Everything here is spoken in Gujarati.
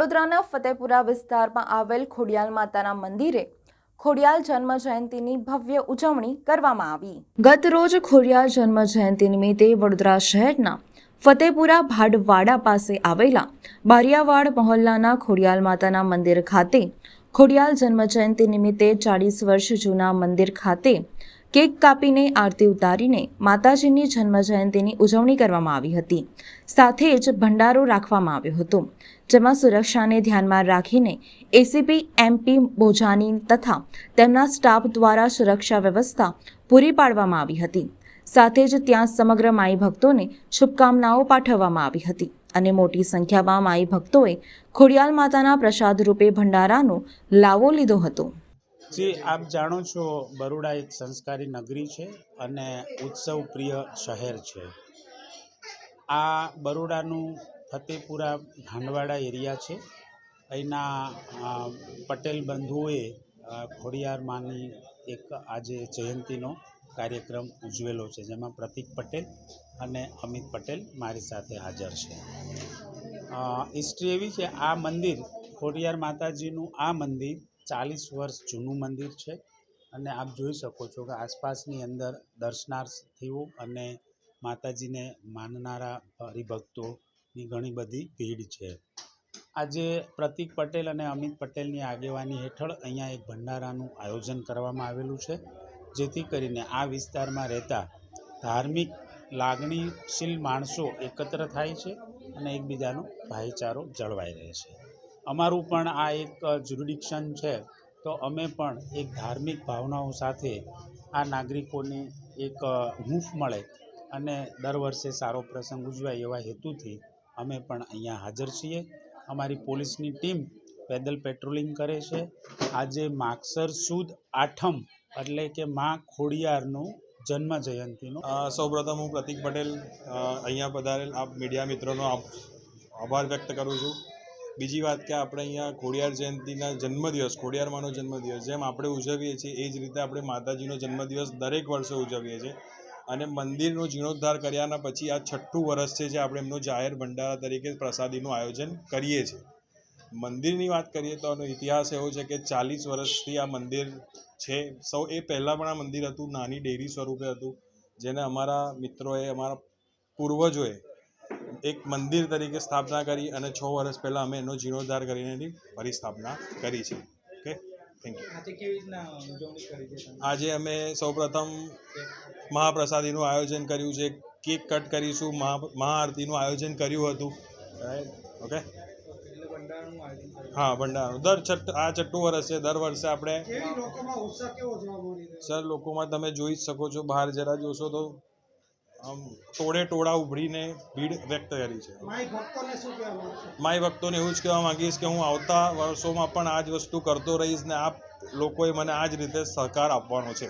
વડોદરાના ફતેપુરા વિસ્તારમાં આવેલ ખોડિયાલ માતાના મંદિરે ખોડિયાલ જન્મ જયંતિની ભવ્ય ઉજવણી કરવામાં આવી. ગત રોજ ખોડિયાલ જન્મ જયંતિ નિમિત્તે વડોદરા શહેરના ફતેપુરા ભાડવાડા પાસે આવેલા બારિયાવાડ મહોલ્લાના ખોડિયાલ માતાના મંદિર ખાતે ખોડિયાલ જન્મ જયંતિ નિમિત્તે ચાળીસ વર્ષ જૂના મંદિર ખાતે કેક કાપીને આરતી ઉતારીને માતાજીની જન્મ જયંતિની ઉજવણી કરવામાં આવી હતી. સાથે જ ભંડારો રાખવામાં આવ્યો હતો. જેમાં સુરક્ષાને ધ્યાનમાં રાખીને એસીપી, એમપી બોજાની તથા તેમના સ્ટાફ દ્વારા સુરક્ષા વ્યવસ્થા પૂરી પાડવામાં આવી હતી. સાથે જ ત્યાં સમગ્ર માઈ ભક્તોને શુભકામનાઓ પાઠવવામાં આવી હતી અને મોટી સંખ્યામાં માઈ ભક્તોએ ખોડિયાલ માતાના પ્રસાદ રૂપે ભંડારાનો લાવો લીધો હતો. જે આપ જાણો છો, બરોડા એક સંસ્કારી નગરી છે અને ઉત્સવ પ્રિય શહેર છે. આ બરોડાનું ફતેપુરા ભાંડવાડા એરિયા છે. અહીંના પટેલ બંધુઓએ ખોડિયારમાંની ખોડિયાર માની એક આજે જયંતિનો કાર્યક્રમ ઉજવેલો છે, જેમાં પ્રતિક પટેલ અને અમિત પટેલ મારી સાથે હાજર છે. હિસ્ટ્રી એવી છે, આ મંદિર ખોડિયાર માતાજીનું આ મંદિર ચાલીસ વર્ષ જૂનું મંદિર છે. અને આપ જોઈ શકો છો કે આસપાસની અંદર દર્શનાર્થીઓ અને માતાજીને માનનારા હરિભક્તોની ઘણી બધી ભીડ છે. આજે પ્રતિક પટેલ અને અમિત પટેલની આગેવાની હેઠળ અહીંયા એક ભંડારાનું આયોજન કરવામાં આવેલું છે, જેથી કરીને આ વિસ્તારમાં રહેતા ધાર્મિક લાગણીશીલ માણસો એકત્ર થાય છે અને એકબીજાનો ભાઈચારો જળવાઈ રહે છે. અમારું પણ આ એક જ્યુરિડિક્શન છે, તો અમે પણ એક ધાર્મિક ભાવનાઓ સાથે આ નાગરિકોને એક હૂંફ મળે અને દર વર્ષે સારો પ્રસંગ ઉજવાય એવા હેતુથી અમે પણ અહીંયા હાજર છીએ. અમારી પોલીસની ટીમ પેદલ પેટ્રોલિંગ કરે છે. આજે માગસર સુદ આઠમ એટલે કે મા ખોડિયારનું જન્મ જયંતિનું. સૌપ્રથમ હું પ્રતિક પટેલ અહીંયા પધારેલ આપ મીડિયા મિત્રોનો આભાર વ્યક્ત કરું છું. બીજી વાત કે આપણે અહીંયા ખોડિયાર જયંતિના જન્મદિવસ ખોડિયારમાંનો જન્મદિવસ, જેમ આપણે ઉજવીએ છીએ, એ જ રીતે આપણે માતાજીનો જન્મદિવસ દરેક વર્ષે ઉજવીએ છીએ. અને મંદિરનો જીર્ણોદ્ધાર કર્યાના પછી આ છઠ્ઠું વર્ષ છે જે આપણે એમનો જાહેર ભંડારા તરીકે પ્રસાદીનું આયોજન કરીએ છીએ. મંદિરની વાત કરીએ તો આનો ઇતિહાસ એવો છે કે ચાલીસ વર્ષથી આ મંદિર છે. સૌ, એ પહેલાં પણ આ મંદિર હતું, નાની ડેરી સ્વરૂપે હતું, જેને અમારા મિત્રોએ, અમારા પૂર્વજોએ એક મંદિર તરીકે સ્થાપના કરી અને છ વર્ષ પહેલાં અમે એનો જીર્ણોદ્ધાર કરીને એની ફરી સ્થાપના કરી છે. ઓકે થેન્ક યુ આજે અમે સૌપ્રથમ મહાપ્રસાદીનું આયોજન કર્યું છે. કેક કટ કરીશું મહા મહાઆરતીનું આયોજન કર્યું હતું. રાઈટ ઓકે હા ભંડારો દર છઠ્ઠ આ છઠ્ઠું વર્ષ છે. દર વર્ષે આપણે સર લોકોમાં તમે જોઈ જ શકો છો. બહાર જરા જોશો તો આમ ટોળે ટોળા ઉભરીને ભીડ વ્યક્ત કરી છે માય ભક્તોને એવું જ કહેવા માંગીશ કે હું આવતા વર્ષોમાં પણ આ જ વસ્તુ કરતો રહીશ ને આપ લોકોએ મને આ જ રીતે સહકાર આપવાનો છે?